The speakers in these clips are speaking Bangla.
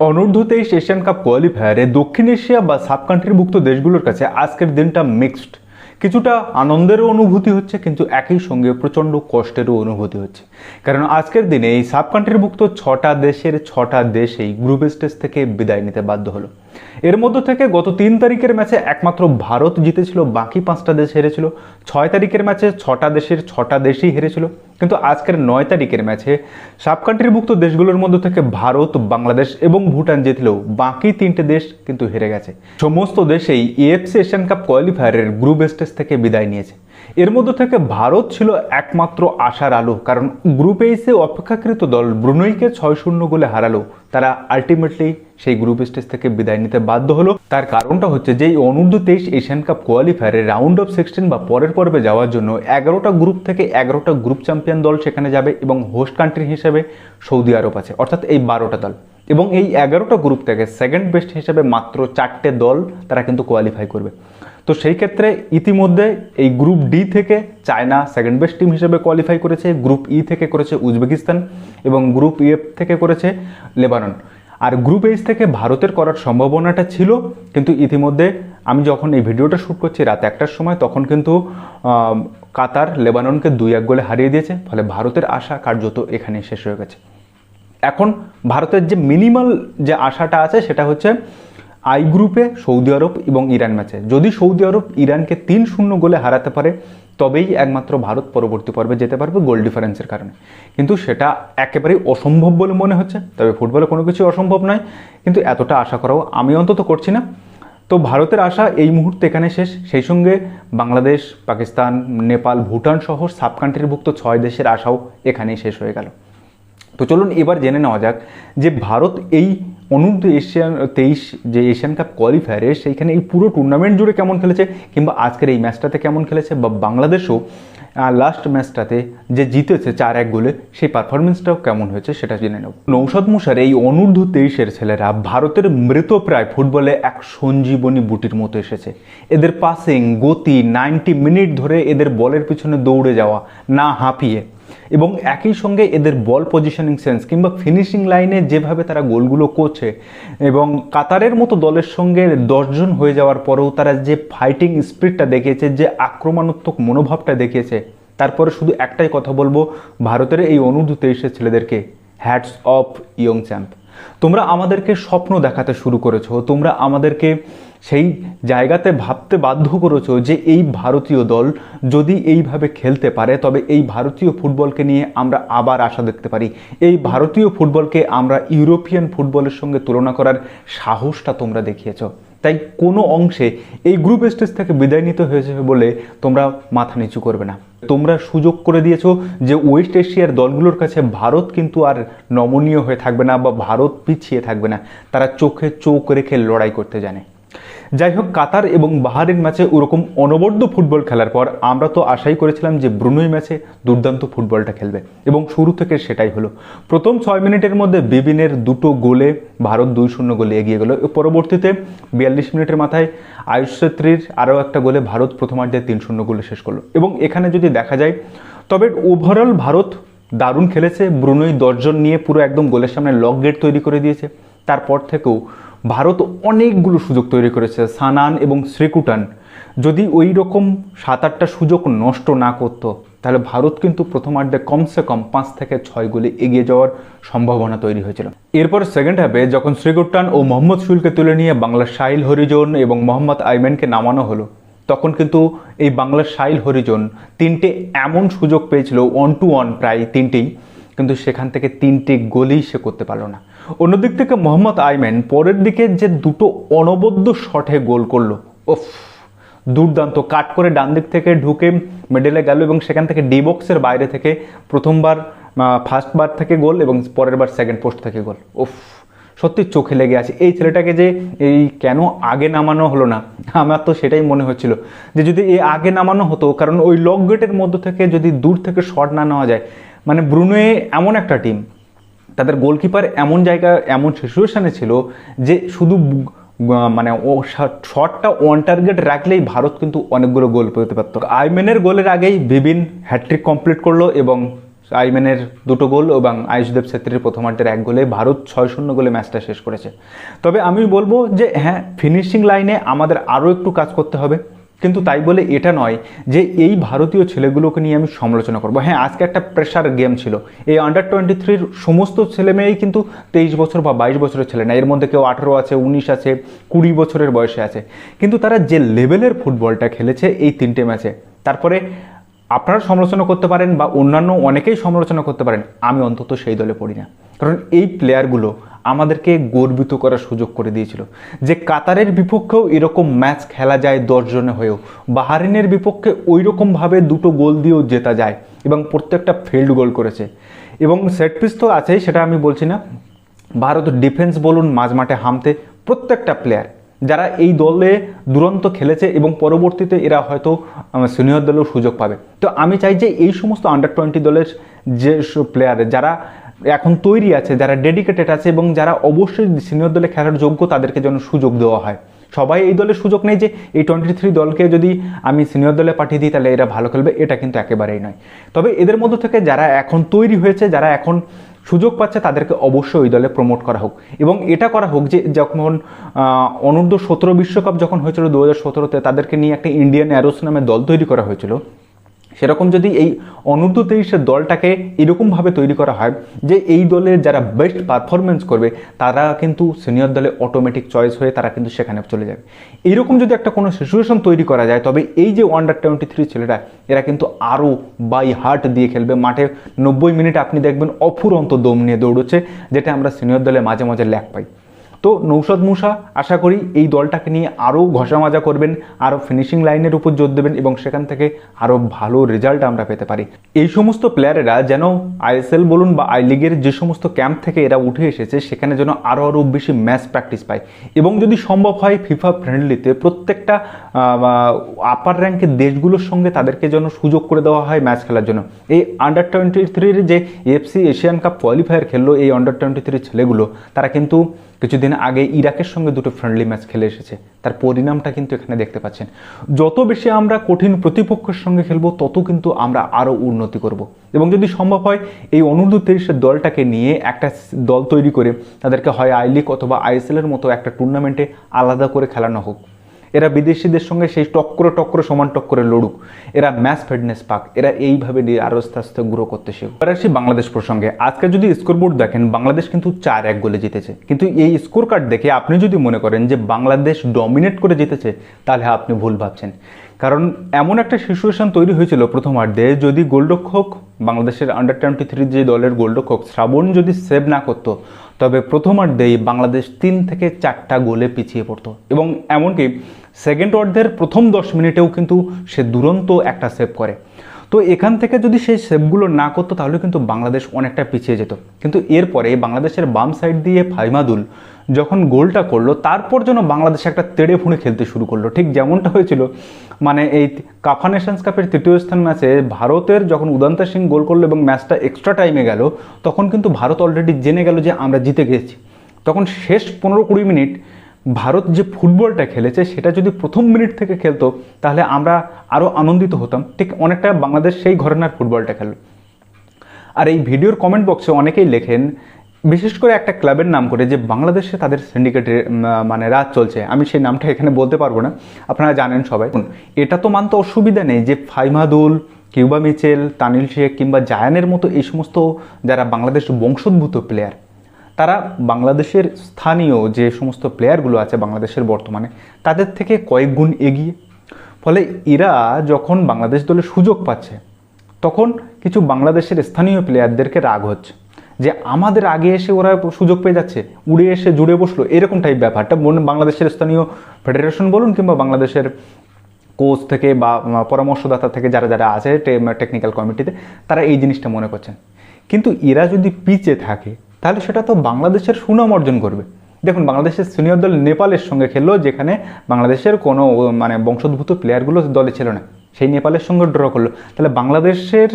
অনূর্ধ্ব তেইশ এশিয়ান কাপ কোয়ালিফায়ারে দক্ষিণ এশিয়া বা সাব কান্ট্রিভুক্ত দেশগুলোর কাছে আজকের দিনটা মিক্সড কিছুটা আনন্দেরও অনুভূতি হচ্ছে, কিন্তু একই সঙ্গে প্রচণ্ড কষ্টেরও অনুভূতি হচ্ছে। কারণ আজকের দিনে এই সাব কান্ট্রিভুক্ত ছটা দেশের ছটা দেশেই গ্রুপ স্টেজ থেকে বিদায় নিতে বাধ্য হলো। এর মধ্য থেকে গত তিন তারিখের ম্যাচে একমাত্র ভারত জিতেছিল, বাকি পাঁচটা দেশ হেরেছিল। ছয় তারিখের ম্যাচে ছটা দেশের ছটা দেশই হেরেছিল। কিন্তু আজকের নয় তারিখের ম্যাচে সাব কান্ট্রিভুক্ত দেশগুলোর মধ্য থেকে ভারত, বাংলাদেশ এবং ভুটান জিতলেও বাকি তিনটে দেশ কিন্তু হেরে গেছে। সমস্ত দেশেই এএফসি এশিয়ান কাপ কোয়ালিফায়ারের গ্রুপ স্টেজ থেকে বিদায় নিয়েছে। এর মধ্য থেকে ভারত ছিল একমাত্র আশার আলো, কারণ গ্রুপ এইসে অপেক্ষাকৃত দল ব্রুনইকে ছয় শূন্য গোলে হারালো তারা আলটিমেটলি সেই গ্রুপ স্টেজ থেকে বিদায় নিতে বাধ্য হলো। তার কারণটা হচ্ছে যে এই অনূর্ধ্ব তেইশ এশিয়ান কাপ কোয়ালিফায়ারে রাউন্ড অফ সিক্সটিন বা পরের পর্বে যাওয়ার জন্য এগারোটা গ্রুপ থেকে এগারোটা গ্রুপ চ্যাম্পিয়ন দল সেখানে যাবে এবং হোস্ট কান্ট্রি হিসেবে সৌদি আরব আছে, অর্থাৎ এই বারোটা দল। এবং এই এগারোটা গ্রুপ থেকে সেকেন্ড বেস্ট হিসেবে মাত্র চারটে দল তারা কিন্তু কোয়ালিফাই করবে। তো সেই ক্ষেত্রে ইতিমধ্যে এই গ্রুপ ডি থেকে চায়না সেকেন্ড বেস্ট টিম হিসেবে কোয়ালিফাই করেছে গ্রুপ ই থেকে করেছে উজবেকিস্তান এবং গ্রুপ ইএফ থেকে করেছে লেবানন। আর গ্রুপ এইচ থেকে ভারতের করার সম্ভাবনাটা ছিল, কিন্তু ইতিমধ্যে আমি যখন এই ভিডিওটা শ্যুট করছি রাত একটার সময়, তখন কিন্তু কাতার লেবাননকে দুই এক গোলে হারিয়ে দিয়েছে, ফলে ভারতের আশা কার্যত এখানে শেষ হয়ে গেছে। এখন ভারতের যে মিনিমাল যে আশাটা আছে, সেটা হচ্ছে আই গ্রুপে সৌদি আরব এবং ইরান ম্যাচে। যদি সৌদি আরব ইরানকে তিন শূন্য গোলে হারাতে পারে, তবেই একমাত্র ভারত পরবর্তী পর্বে যেতে পারবে গোল ডিফারেন্সের কারণে। কিন্তু সেটা একেবারেই অসম্ভব বলে মনে হচ্ছে। তবে ফুটবলে কোনো কিছু অসম্ভব নয়। কিন্তু এতটা আশা করাও আমি অন্তত করছি না। তো ভারতের আশা এই মুহূর্তে এখানে শেষ। সেই সঙ্গে বাংলাদেশ, পাকিস্তান, নেপাল, ভুটান সহ সাব কান্ট্রিভুক্ত ছয় দেশের আশাও এখানেই শেষ হয়ে গেল। তো চলুন এবার জেনে নেওয়া যাক যে ভারত এই অনূর্ধ্ব এশিয়ান, তেইশ যে এশিয়ান কাপ কোয়ালিফায়ারে সেইখানে এই পুরো টুর্নামেন্ট জুড়ে কেমন খেলেছে কিংবা আজকের এই ম্যাচটাতে কেমন খেলেছে বা বাংলাদেশও লাস্ট ম্যাচটাতে যে জিতেছে চার এক গোলে সেই পারফরমেন্সটাও কেমন হয়েছে সেটা জেনে নেব। নৌশাদ মুসার এই অনূর্ধ্ব তেইশের ছেলেরা ভারতের মৃতপ্রায় ফুটবলে এক সঞ্জীবনী বুটির মতো এসেছে। এদের পাসিং গতি নাইনটি মিনিট ধরে এদের বলের পিছনে দৌড়ে যাওয়া, না হাঁপিয়ে এবং একই সঙ্গে এদের বল পজিশনিং সেন্স কিংবা ফিনিশিং লাইনে যেভাবে তারা গোলগুলো করছে এবং কাতারের মতো দলের সঙ্গে দশজন হয়ে যাওয়ার পরেও তারা যে ফাইটিং স্পিডটা দেখিয়েছে, যে আক্রমণাত্মক মনোভাবটা দেখিয়েছে, তারপরে শুধু একটাই কথা বলব, ভারতের এই অনুদূতে তেইশের ছেলেদেরকে হ্যাটস অফ ইয়ং চ্যাম্প তোমরা আমাদেরকে স্বপ্ন দেখাতে শুরু করেছ, তোমরা আমাদেরকে সেই জায়গাতে ভাবতে বাধ্য করেছ যে এই ভারতীয় দল যদি এইভাবে খেলতে পারে, তবে এই ভারতীয় ফুটবলকে নিয়ে আমরা আবার আশা দেখতে পারি। এই ভারতীয় ফুটবলকে আমরা ইউরোপিয়ান ফুটবলের সঙ্গে তুলনা করার সাহসটা তোমরা দেখিয়েছো। তাই কোনো অংশে এই গ্রুপ স্টেজ থেকে বিদায় নিতে হয়েছে বলে তোমরা মাথা নিচু করবে না। তোমরা সুযোগ করে দিয়েছ যে ওয়েস্ট এশিয়ার দলগুলোর কাছে ভারত কিন্তু আর নমনীয় হয়ে থাকবে না বা ভারত পিছিয়ে থাকবে না। তারা চোখে চোখ রেখে লড়াই করতে জানে। যাই হোক কাতার এবং বাহারিন ম্যাচে ওরকম অনবদ্য ফুটবল খেলার পর আমরা তো আশাই করেছিলাম যে ব্রুনোই ম্যাচে দুর্দান্ত ফুটবলটা খেলবে এবং শুরু থেকে সেটাই হলো। প্রথম ছয় মিনিটের মধ্যে বিবিনের দুটো গোলে ভারত দুই শূন্য গোলে এগিয়ে গেল। পরবর্তীতে বিয়াল্লিশ মিনিটের মাথায় আয়ুষ ছেত্রীর আরও একটা গোলে ভারত প্রথমার্ধে তিন শূন্য গোলে শেষ করল। এবং এখানে যদি দেখা যায়, তবে ওভারঅল ভারত দারুণ খেলেছে। ব্রুনোই দশজন নিয়ে পুরো একদম গোলের সামনে লক গেট তৈরি করে দিয়েছে। তারপর থেকেও ভারত অনেকগুলো সুযোগ তৈরি করেছে, সানান এবং শ্রীকুটান। যদি ওই রকম সাত আটটা সুযোগ নষ্ট না করতো, তাহলে ভারত কিন্তু প্রথমার্ধে কমসে কম পাঁচ থেকে ছয় গোলে এগিয়ে যাওয়ার সম্ভাবনা তৈরি হয়েছিল। এরপর সেকেন্ড হাফে যখন শ্রীকুটান ও মোহাম্মদ শুলকে তুলে নিয়ে বাংলার সাহিল হরিজন এবং মোহাম্মদ আইম্যানকে নামানো হলো, তখন কিন্তু এই বাংলার সাহিল হরিজন তিনটে এমন সুযোগ পেয়েছিল ওয়ান টু ওয়ান প্রায় তিনটেই, কিন্তু সেখান থেকে তিনটে গোলই সে করতে পারল না। অন্যদিক থেকে মোহাম্মদ আইম্যান পরের দিকে যে দুটো অনবদ্য শটে গোল করল ওফ দুর্দান্ত কাট করে ডান দিক থেকে ঢুকে মেডেলে গেল এবং সেখান থেকে ডি বক্সের বাইরে থেকে প্রথমবার ফার্স্ট বার থেকে গোল এবং পরের বার সেকেন্ড পোস্ট থেকে গোল। ওফ সত্যি চোখে লেগে আছে। এই ছেলেটাকে যে এই কেন আগে নামানো হলো না? আমার তো সেটাই মনে হচ্ছিল যে যদি এই আগে নামানো হতো, কারণ ওই লক গেটের মধ্য থেকে যদি দূর থেকে শট না নেওয়া যায় মানে ব্রুনোয়ে এমন একটা টিম তাদের গোলকিপার এমন জায়গা, এমন সিচুয়েশানে ছিল যে শুধু মানে ও শটটা ওয়ান টার্গেট রাখলেই ভারত কিন্তু অনেকগুলো গোল পেতে পারত। আইমেনের গোলের আগেই বিবিন হ্যাট্রিক কমপ্লিট করল এবং আইম্যানের দুটো গোল এবং আয়ুষদেব ছেত্রীর প্রথমার্ধের এক গোলে ভারত ছয় শূন্য গোলে ম্যাচটা শেষ করেছে। তবে আমি বলব যে হ্যাঁ ফিনিশিং লাইনে আমাদের আরও একটু কাজ করতে হবে। কিন্তু তাই বলে এটা নয় যে এই ভারতীয় ছেলেগুলোকে নিয়ে আমি সমালোচনা করব। হ্যাঁ আজকে একটা প্রেশার গেম ছিল। এই আন্ডার টোয়েন্টি থ্রির সমস্ত ছেলে মেয়েই কিন্তু তেইশ বছর বা বাইশ বছরের ছেলে না, এর মধ্যে কেউ আঠেরো আছে, উনিশ আছে, কুড়ি বছরের বয়সে আছে। কিন্তু তারা যে লেভেলের ফুটবলটা খেলেছে এই তিনটে ম্যাচে তারপরে আপনারা সমালোচনা করতে পারেন বা অন্যান্য অনেকেই সমালোচনা করতে পারেন, আমি অন্তত সেই দলে পড়ি না। কারণ এই প্লেয়ারগুলো আমাদেরকে গর্বিত করার সুযোগ করে দিয়েছিল। যে কাতারের বিপক্ষেও এরকম ম্যাচ খেলা যায় দশজনে হয়েও, বাহারিনের বিপক্ষে ওই রকমভাবে দুটো গোল দিয়েও জেতা যায় এবং প্রত্যেকটা ফিল্ড গোল করেছে। এবং সেট পিস তো আছেই, সেটা আমি বলছি না। ভারত ডিফেন্স বলুন, মাঝমাঠে হামতে প্রত্যেকটা প্লেয়ার যারা এই দলে দুরন্ত খেলেছে এবং পরবর্তীতে এরা হয়তো সিনিয়র দলেও সুযোগ পাবে। তো আমি চাই যে এই সমস্ত আন্ডার টোয়েন্টি দলের যে প্লেয়ার যারা এখন তৈরি আছে, যারা ডেডিকেটেড আছে এবং যারা অবশ্যই সিনিয়র দলে খেলার যোগ্য তাদেরকে যেন সুযোগ দেওয়া হয়। সবাই এই দলে সুযোগ নেই যে এই টোয়েন্টি থ্রি দলকে যদি আমি সিনিয়র দলে পাঠিয়ে দিই, তাহলে এরা ভালো খেলবে, এটা কিন্তু একেবারেই নয়। তবে এদের মধ্য থেকে যারা এখন তৈরি হয়েছে, যারা এখন সুযোগ পাচ্ছে, তাদেরকে অবশ্যই ওই দলে প্রমোট করা হোক। এবং এটা করা হোক যে যখন অনূর্ধ্ব সতেরো বিশ্বকাপ যখন হয়েছিল দু হাজার সতেরোতে, তাদেরকে নিয়ে একটা ইন্ডিয়ান অ্যারোস নামে দল তৈরি করা হয়েছিল সেরকম যদি এই অনূর্ধ্ব তেইশের দলটাকে এরকমভাবে তৈরি করা হয় যে এই দলের যারা বেস্ট পারফরমেন্স করবে, তারা কিন্তু সিনিয়র দলে অটোমেটিক চয়েস হয়ে তারা কিন্তু সেখানে চলে যাবে। এইরকম যদি একটা কোনো সিচুয়েশন তৈরি করা যায়, তবে এই যে আন্ডার টোয়েন্টি থ্রি ছেলেরা, এরা কিন্তু আরও বাই হার্ট দিয়ে খেলবে। মাঠে নব্বই মিনিট আপনি দেখবেন অফুরন্ত দম নিয়ে দৌড়চ্ছে, যেটা আমরা সিনিয়র দলে মাঝে মাঝে ল্যাক পাই। তো নৌসদ মুসা আশা করি এই দলটাকে নিয়ে আরও ঘষা মাজা করবেন, আরও ফিনিশিং লাইনের উপর জোর দেবেন এবং সেখান থেকে আরও ভালো রেজাল্ট আমরা পেতে পারি। এই সমস্ত প্লেয়ারেরা যেন আইএসএল বলুন বা আই লিগের যে সমস্ত ক্যাম্প থেকে এরা উঠে এসেছে, সেখানে যেন আরও আরও বেশি ম্যাচ প্র্যাকটিস পায়। এবং যদি সম্ভব হয় ফিফা ফ্রেন্ডলিতে প্রত্যেকটা আপার র্যাঙ্কের দেশগুলোর সঙ্গে তাদেরকে যেন সুযোগ করে দেওয়া হয় ম্যাচ খেলার জন্য। এই আন্ডার টোয়েন্টি থ্রির যে এফসি এশিয়ান কাপ কোয়ালিফায়ার খেললো এই আন্ডার টোয়েন্টি থ্রি ছেলেগুলো, তারা কিন্তু কিছুদিন আগে ইরাকের সঙ্গে দুটো ফ্রেন্ডলি ম্যাচ খেলে এসেছে। তার পরিণামটা কিন্তু এখানে দেখতে পাচ্ছেন। যত বেশি আমরা কঠিন প্রতিপক্ষের সঙ্গে খেলব, তত কিন্তু আমরা আরও উন্নতি করব। এবং যদি সম্ভব হয়, এই অনূর্ধ্ব তিরিশের দলটাকে নিয়ে একটা দল তৈরি করে তাদেরকে হয় আই লিগ অথবা আইএসএলের মতো একটা টুর্নামেন্টে আলাদা করে খেলানো হোক। এরা বিদেশিদের সঙ্গে সেই টক্করে টক্করে সমান টক্করে লড়ুক। এরা ম্যাচ ফিটনেস পাক। এরা এইভাবে আরও আস্তে আস্তে গ্রো করতে শিখুক। এবার আসি বাংলাদেশ প্রসঙ্গে। আজকে যদি স্কোরবোর্ড দেখেন, বাংলাদেশ কিন্তু চার এক গোলে জিতেছে। কিন্তু এই স্কোর কার্ড দেখে আপনি যদি মনে করেন যে বাংলাদেশ ডমিনেট করে জিতেছে, তাহলে আপনি ভুল ভাবছেন। কারণ এমন একটা সিচুয়েশন তৈরি হয়েছিল প্রথমার্ধে যদি গোলরক্ষক, বাংলাদেশের আন্ডার টোয়েন্টি থ্রি যে দলের গোলরক্ষক শ্রাবণ যদি সেভ না করতো, তবে প্রথমার্ধেই বাংলাদেশ তিন থেকে চারটা গোলে পিছিয়ে পড়তো। এবং এমনকি সেকেন্ড অর্ধের প্রথম দশ মিনিটেও কিন্তু সে দুরন্ত একটা সেভ করে। তো এখান থেকে যদি সেই সেভগুলো না করতো, তাহলে কিন্তু বাংলাদেশ অনেকটা পিছিয়ে যেত। কিন্তু এরপরে বাংলাদেশের বাম সাইড দিয়ে ফাইমাদুল যখন গোলটা করল, তারপর যেন বাংলাদেশ একটা তেড়ে ফুঁড়ে খেলতে শুরু করল। ঠিক যেমনটা হয়েছিল মানে এই কাফা নেশনস কাপের তৃতীয় স্থান ম্যাচে ভারতের যখন উদান্ত সিং গোল করল এবং ম্যাচটা এক্সট্রা টাইমে গেল, তখন কিন্তু ভারত অলরেডি জেনে গেল যে আমরা জিতে গেছি। তখন শেষ পনেরো কুড়ি মিনিট ভারত যে ফুটবলটা খেলেছে, সেটা যদি প্রথম মিনিট থেকে খেলতো, তাহলে আমরা আরও আনন্দিত হতাম। ঠিক অনেকটা বাংলাদেশ সেই ঘরানার ফুটবলটা খেলল। আর এই ভিডিওর কমেন্ট বক্সে অনেকেই লেখেন বিশেষ করে একটা ক্লাবের নাম করে যে বাংলাদেশে তাদের সিন্ডিকেটের মানে রাত চলছে, আমি সেই নামটা এখানে বলতে পারব না। আপনারা জানেন সবাই। এটা তো মানতে অসুবিধা নেই যে ফাইমাদুল কিউবা মিচেল, তানিল শেখ কিংবা জায়ানের মতো এই সমস্ত যারা বাংলাদেশ বংশোদ্ভূত প্লেয়ার তারা বাংলাদেশের স্থানীয় যে সমস্ত প্লেয়ারগুলো আছে বাংলাদেশের বর্তমানে, তাদের থেকে কয়েক গুণ এগিয়ে। ফলে এরা যখন বাংলাদেশ দলে সুযোগ পাচ্ছে, তখন কিছু বাংলাদেশের স্থানীয় প্লেয়ারদেরকে রাগ হচ্ছে। যে আমাদের আগে এসে ওরা সুযোগ পেয়ে যাচ্ছে, উড়ে এসে জুড়ে বসল, এরকম টাইপ ব্যাপারটা। মনে বাংলাদেশের স্থানীয় ফেডারেশন বলুন কিংবা বাংলাদেশের কোচ থেকে বা পরামর্শদাতা থেকে যারা যারা আছে টেকনিক্যাল কমিটিতে তারা এই জিনিসটা মনে করছেন। কিন্তু এরা যদি পিচে থাকে, তাহলে সেটা তো বাংলাদেশের সুনাম অর্জন করবে। দেখুন, বাংলাদেশের সিনিয়র দল নেপালের সঙ্গে খেললো, যেখানে বাংলাদেশের কোনো মানে বংশোদ্ভূত প্লেয়ারগুলো দলে ছিল না। সেই নেপালের সঙ্গে ড্র করল। তাহলে বাংলাদেশের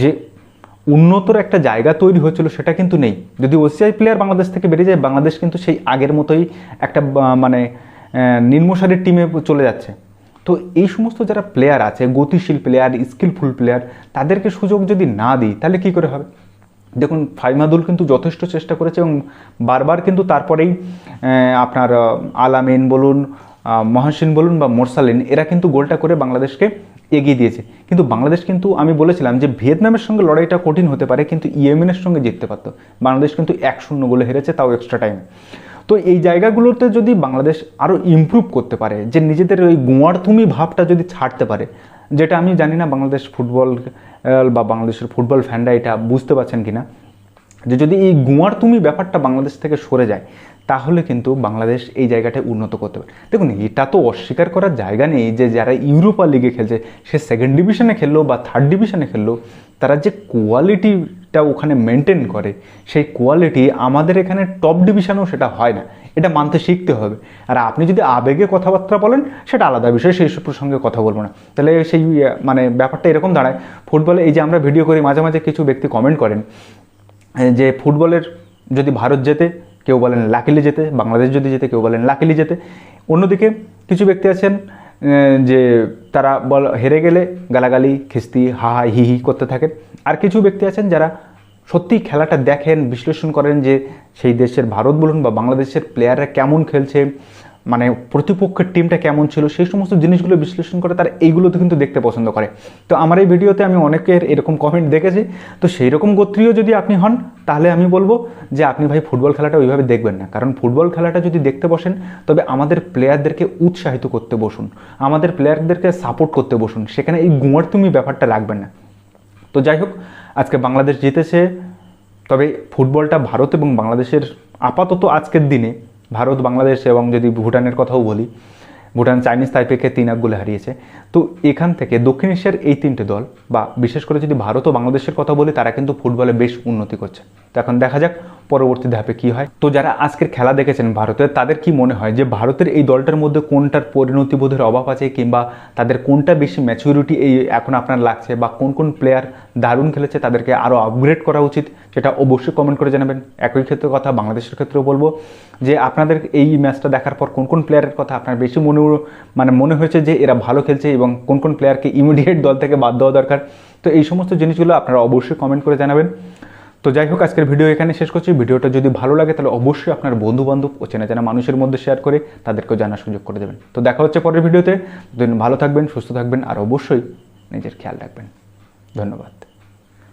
যে উন্নতর একটা জায়গা তৈরি হয়েছিল সেটা কিন্তু নেই। যদি ওসিআই প্লেয়ার বাংলাদেশ থেকে বেরিয়ে যায়, বাংলাদেশ কিন্তু সেই আগের মতোই একটা মানে নিম্নসারের টিমে চলে যাচ্ছে। তো এই সমস্ত যারা প্লেয়ার আছে, গতিশীল প্লেয়ার স্কিলফুল প্লেয়ার তাদেরকে সুযোগ যদি না দিই, তাহলে কি করে হবে? দেখুন, ফাইমাদুল কিন্তু যথেষ্ট চেষ্টা করেছে এবং বারবার কিন্তু তারপরেই আপনার আলামিন বলুন মহাসিন বলুন বা মোরসালিন, এরা কিন্তু গোলটা করে বাংলাদেশকে এগিয়ে দিয়েছে। কিন্তু বাংলাদেশ কিন্তু, আমি বলেছিলাম যে ভিয়েতনামের সঙ্গে লড়াইটা কঠিন হতে পারে, কিন্তু ইয়েমেনের সঙ্গে জিততে পারতো। বাংলাদেশ কিন্তু এক শূন্য গোলে হেরেছে, তাও এক্সট্রা টাইমে তো এই জায়গাগুলোতে যদি বাংলাদেশ আরও ইমপ্রুভ করতে পারে, যে নিজেদের ওই গুঁয়ারথুমি ভাবটা যদি ছাড়তে পারে, যেটা আমি জানি না বাংলাদেশ ফুটবল বা বাংলাদেশের ফুটবল ফ্যানরা এটা বুঝতে পারছেন কিনা, যে যদি এই গুঁয়ারতুমি ব্যাপারটা বাংলাদেশ থেকে সরে যায় তাহলে কিন্তু বাংলাদেশ এই জায়গাটায় উন্নত করতে পারে। দেখুন, এটা তো অস্বীকার করার জায়গা নেই যে যারা ইউরোপা লিগে খেলছে, সে সেকেন্ড ডিভিশনে খেললো বা থার্ড ডিভিশনে খেললো, তারা যে কোয়ালিটিটা ওখানে মেনটেন করে, সেই কোয়ালিটি আমাদের এখানে টপ ডিভিশনেও সেটা হয় না। এটা মানতে শিখতে হবে। আর আপনি যদি আবেগে কথাবার্তা বলেন, সেটা আলাদা বিষয়, সেই প্রসঙ্গে কথা বলব না। তাহলে সেই মানে ব্যাপারটা এরকম দাঁড়ায়। ফুটবলে এই যে আমরা ভিডিও করি, মাঝে মাঝে কিছু ব্যক্তি কমেন্ট করেন, যে ফুটবলের যদি ভারত জেতে কেউ বলেন লাকিলি যেতে, বাংলাদেশ যদি যেতে, কেউ বলেন লাকিলি যেতে। অন্যদিকে কিছু ব্যক্তি আছেন যে তারা বল, হেরে গেলে গালাগালি, খিস্তি, হা হা, হি হি করতে থাকেন। আর কিছু ব্যক্তি আছেন যারা সত্যিই খেলাটা দেখেন, বিশ্লেষণ করেন যে সেই দেশের ভারত বলুন বা বাংলাদেশের প্লেয়াররা কেমন খেলছে মানে প্রতিপক্ষের টিমটা কেমন ছিল, সেই সমস্ত জিনিসগুলো বিশ্লেষণ করে তারা এইগুলোতে কিন্তু দেখতে পছন্দ করে। তো আমার এই ভিডিওতে আমি অনেকের এরকম কমেন্ট দেখেছি। তো সেই রকম গোত্রীয় যদি আপনি হন, তাহলে আমি বলব যে আপনি ভাই ফুটবল খেলাটা ওইভাবে দেখবেন না। কারণ ফুটবল খেলাটা যদি দেখতে বসেন, তবে আমাদের প্লেয়ারদেরকে উৎসাহিত করতে বসুন। আমাদের প্লেয়ারদেরকে সাপোর্ট করতে বসুন। সেখানে এই গুঁয়ার তুমি ব্যাপারটা রাখবেন না। তো যাই হোক, আজকে বাংলাদেশ জিতেছে, তবে ফুটবলটা ভারত এবং বাংলাদেশের আপাতত আজকের দিনে ভারত, বাংলাদেশ এবং যদি ভুটানের কথাও বলি, ভুটান চাইনিজ তাইপেকে তিন এক গোলে হারিয়েছে। তো এখান থেকে দক্ষিণ এশিয়ার এই তিনটে দল বা বিশেষ করে যদি ভারত ও বাংলাদেশের কথা বলি, তারা কিন্তু ফুটবলে বেশ উন্নতি করছে। তো এখন দেখা যাক পরবর্তী ধাপে কি হয়। তো যারা আজকের খেলা দেখেছেন ভারতের, তাদের কি মনে হয় যে ভারতের এই দলটার মধ্যে কোনটার পরিণতিবোধের অভাব আছে কিংবা তাদের কোনটা বেশি ম্যাচুরিটি এই এখন আপনার লাগছে বা কোন কোন প্লেয়ার দারুণ খেলেছে তাদেরকে আরও আপগ্রেড করা উচিত সেটা অবশ্যই কমেন্ট করে জানাবেন। একই ক্ষেত্রে কথা, বাংলাদেশের ক্ষেত্রেও বলব যে আপনাদের এই ম্যাচটা দেখার পর কোন কোন প্লেয়ারের কথা আপনার বেশি মনে মানে মনে হয়েছে যে এরা ভালো খেলছে এবং কোন কোন প্লেয়ারকে ইমিডিয়েট দল থেকে বাদ দেওয়া দরকার। তো এই সমস্ত জিনিসগুলো আপনারা অবশ্যই কমেন্ট করে জানাবেন। তো যাই হোক, আজকের ভিডিও এখানে শেষ করছি। ভিডিওটা যদি ভালো লাগে, তাহলে অবশ্যই আপনার বন্ধু বান্ধব ও চেনা জানা মানুষের মধ্যে শেয়ার করে তাদেরকেও জানার সুযোগ করে দেবেন। তো দেখা হচ্ছে পরের ভিডিওতে। ভালো থাকবেন, সুস্থ থাকবেন, আর অবশ্যই নিজের খেয়াল রাখবেন। ধন্যবাদ।